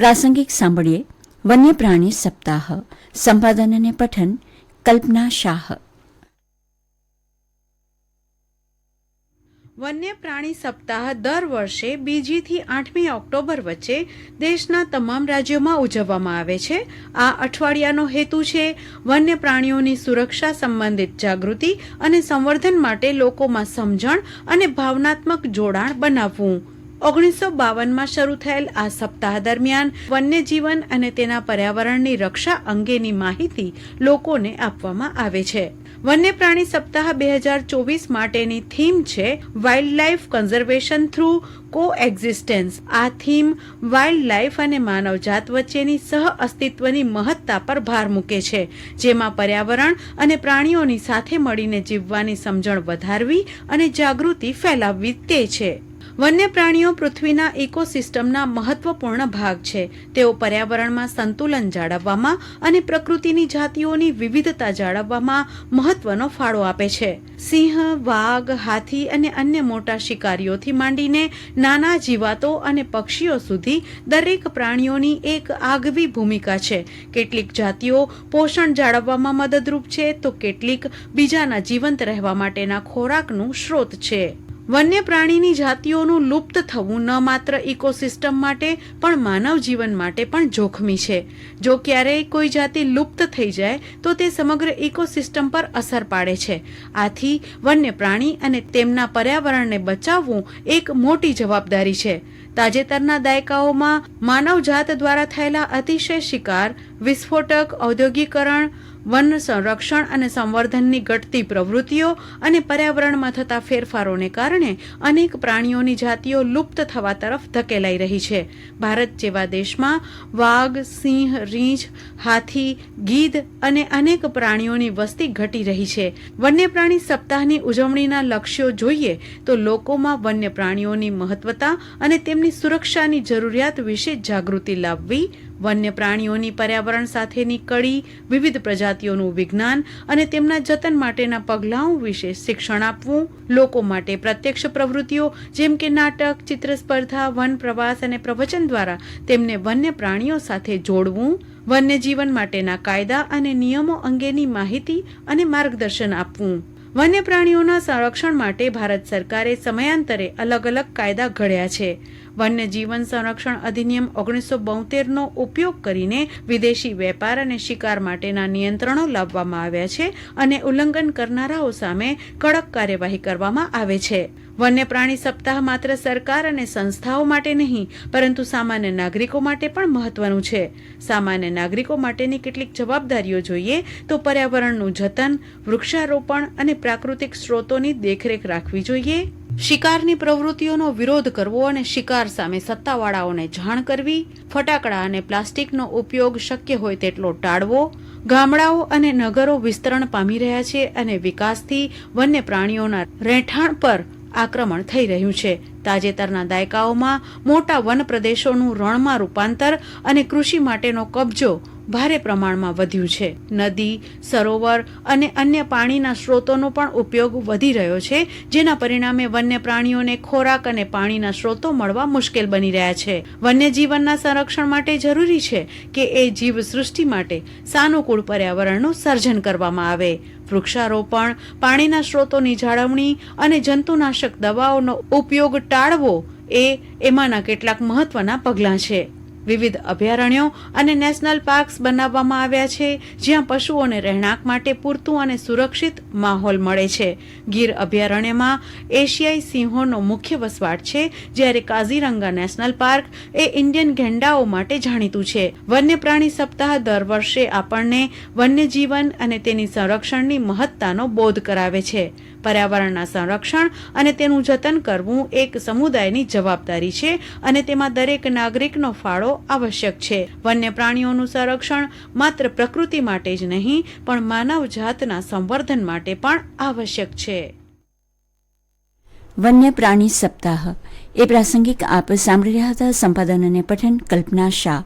પ્રાસંગિક સાંભળીએ વન્ય પ્રાણી સપ્તાહ, સંપાદન અને પઠન, કલ્પના શાહ. વન્ય પ્રાણી સપ્તાહ દર વર્ષે બીજીથી આઠમી ઓક્ટોબર વચ્ચે દેશના તમામ રાજ્યોમાં ઉજવવામાં આવે છે. આ અઠવાડિયાનો હેતુ છે વન્ય પ્રાણીઓની સુરક્ષા સંબંધિત જાગૃતિ અને સંવર્ધન માટે લોકોમાં સમજણ અને ભાવનાત્મક જોડાણ બનાવવું. ઓગણીસો બાવનમાં શરૂ થયેલ આ સપ્તાહ દરમિયાન વન્યજીવન અને તેના પર્યાવરણની રક્ષા અંગેની માહિતી લોકોને આપવામાં આવે છે. વન્ય પ્રાણી સપ્તાહ બે હજાર ચોવીસ માટેની થીમ છે wild life conservation through coexistence આ થીમ વાઇલ્ડ લાઇફ અને માનવજાત વચ્ચેની સહ અસ્તિત્વની મહત્તા પર ભાર મૂકે છે, જેમાં પર્યાવરણ અને પ્રાણીઓની સાથે મળીને જીવવાની સમજણ વધારવી અને જાગૃતિ ફેલાવવી તે છે. વન્ય પ્રાણીઓ પૃથ્વીના ઇકોસિસ્ટમના મહત્વપૂર્ણ ભાગ છે. તેઓ પર્યાવરણમાં સંતુલન જાળવવામાં અને પ્રકૃતિની જાતિઓની વિવિધતા જાળવવામાં મહત્વનો ફાળો આપે છે. સિંહ, વાઘ, હાથી અને અન્ય મોટા શિકારીઓથી માંડીને નાના જીવાતો અને પક્ષીઓ સુધી દરેક પ્રાણીઓની એક આગવી ભૂમિકા છે. કેટલીક જાતિઓ પોષણ જાળવવામાં મદદરૂપ છે તો કેટલીક બીજાના જીવંત રહેવા માટેના ખોરાકનું સ્ત્રોત છે. વન્ય પ્રાણીની જાતિઓનું લુપ્ત થવું ન માત્ર ઇકોસિસ્ટમ માટે, પણ માનવ જીવન માટે પણ જોખમી છે. જો ક્યારેય કોઈ જાતિ લુપ્ત થઈ જાય, તો તે સમગ્ર ઇકોસિસ્ટમ પર અસર પાડે છે. આથી વન્ય પ્રાણી અને તેમના પર્યાવરણને બચાવવું એક મોટી જવાબદારી છે. તાજેતરના દાયકાઓમાં માનવજાત દ્વારા થયેલા અતિશય શિકાર, વિસ્ફોટક, ઔદ્યોગિકરણ, વન સંરક્ષણ અને સંવર્ધનની ઘટતી પ્રવૃત્તિઓ અને પર્યાવરણમાં થતા ફેરફારોને કારણે અનેક પ્રાણીઓની જાતિઓ લુપ્ત થવા તરફ ધકેલાઈ રહી છે. ભારત જેવા દેશમાં વાઘ, સિંહ, રીંછ, હાથી, ગીધ અને અનેક પ્રાણીઓની વસ્તી ઘટી રહી છે. વન્ય પ્રાણી સપ્તાહની ઉજવણીના લક્ષ્યો જોઈએ તો લોકોમાં વન્ય પ્રાણીઓની મહત્વતા અને તેમની સુરક્ષાની જરૂરિયાત વિશે જાગૃતિ લાવવી વન્ય પ્રાણીઓની પર્યાવરણ સાથેની કડી વિવિધ પ્રજાતિઓનું વિજ્ઞાન અને તેમના જતન માટેના પગલાઓ વિશે શિક્ષણ આપવું, લોકો માટે પ્રત્યક્ષ પ્રવૃત્તિઓ જેમ કે નાટક ચિત્ર સ્પર્ધા વન પ્રવાસ અને પ્રવચન દ્વારા તેમને વન્ય પ્રાણીઓ સાથે જોડવું, વન્યજીવન માટેના કાયદા અને નિયમો અંગેની માહિતી અને માર્ગદર્શન આપવું. વન્ય પ્રાણીઓના સંરક્ષણ માટે ભારત સરકારે સમયાંતરે અલગ અલગ કાયદા ઘડ્યા છે. વન્ય જીવન સંરક્ષણ અધિનિયમ ઓગણીસો બોતેરનો ઉપયોગ કરીને વિદેશી વેપાર અને શિકાર માટેના નિયંત્રણો લાવવામાં આવ્યા છે અને ઉલ્લંઘન કરનારાઓ સામે કડક કાર્યવાહી કરવામાં આવે છે. વન્ય પ્રાણી સપ્તાહ માત્ર સરકાર અને સંસ્થાઓ માટે નહીં, પરંતુ સામાન્ય નાગરિકો માટે પણ મહત્વનું છે. સામાન્ય નાગરિકો માટેની કેટલીક જવાબદારીઓ જોઈએ તો પર્યાવરણનું જતન, વૃક્ષારોપણ અને પ્રાકૃતિક સ્ત્રોતોની દેખરેખ રાખવી જોઈએ. શિકારની પ્રવૃત્તિઓનો વિરોધ કરવો અને શિકાર સામે સત્તાવાળાઓને જાણ કરવી, ફટાકડા અને પ્લાસ્ટિકનો ઉપયોગ શક્ય હોય તેટલો ટાળવો, ગામડાઓ અને નગરો વિસ્તરણ પામી રહ્યા છે અને વિકાસથી વન્ય પ્રાણીઓના રહેઠાણ પર આક્રમણ થઈ રહ્યું છે. તાજેતરના દાયકાઓમાં મોટા વન પ્રદેશોનું રણમાં રૂપાંતર અને કૃષિ માટેનો કબજો ભારે પ્રમાણમાં વધ્યું છે. નદી, સરોવર અને અન્ય પાણીના સ્ત્રોતોનો પણ ઉપયોગ વધી રહ્યો છે, જેના પરિણામે વન્ય પ્રાણીઓને ખોરાક અને પાણીના સ્ત્રોતો મળવા મુશ્કેલ બની રહ્યા છે. વન્યજીવનના સંરક્ષણ માટે જરૂરી છે કે એ જીવ સૃષ્ટિ માટે સાનુકૂળ પર્યાવરણનું સર્જન કરવામાં આવે. વૃક્ષારોપણ, પાણીના સ્ત્રોતોની જાળવણી અને જંતુનાશક દવાઓનો ઉપયોગ ટાળવો એ એમાંના કેટલાક મહત્વના પગલાં છે. વિવિધ અભયારણ્યો અને નેશનલ પાર્ક્સ બનાવવામાં આવ્યા છે, જ્યાં પશુઓને રહેણાંક માટે પૂરતું અને સુરક્ષિત માહોલ મળે છે. ગીર અભયારણ્યમાં એશિયાઈ સિંહોનો મુખ્ય વસવાટ છે, જ્યારે કાઝીરંગા નેશનલ પાર્ક એ ઇન્ડિયન ગેંડાઓ માટે જાણીતું છે. વન્ય પ્રાણી સપ્તાહ દર વર્ષે આપણને વન્યજીવન અને તેની સંરક્ષણની મહત્તાનો બોધ કરાવે છે. પર્યાવરણના સંરક્ષણ અને તેનું જતન કરવું એક સમુદાયની જવાબદારી છે અને તેમાં દરેક નાગરિકનો ફાળો આવશ્યક છે. વન્ય પ્રાણીઓનું સંરક્ષણ માત્ર પ્રકૃતિ માટે જ નહીં, પણ માનવ જાતના સંવર્ધન માટે પણ આવશ્યક છે. વન્ય પ્રાણી સપ્તાહ. એ પ્રાસંગિક આપ સાંભળી રહ્યા હતા સંપાદન અને પઠન કલ્પના શાહ.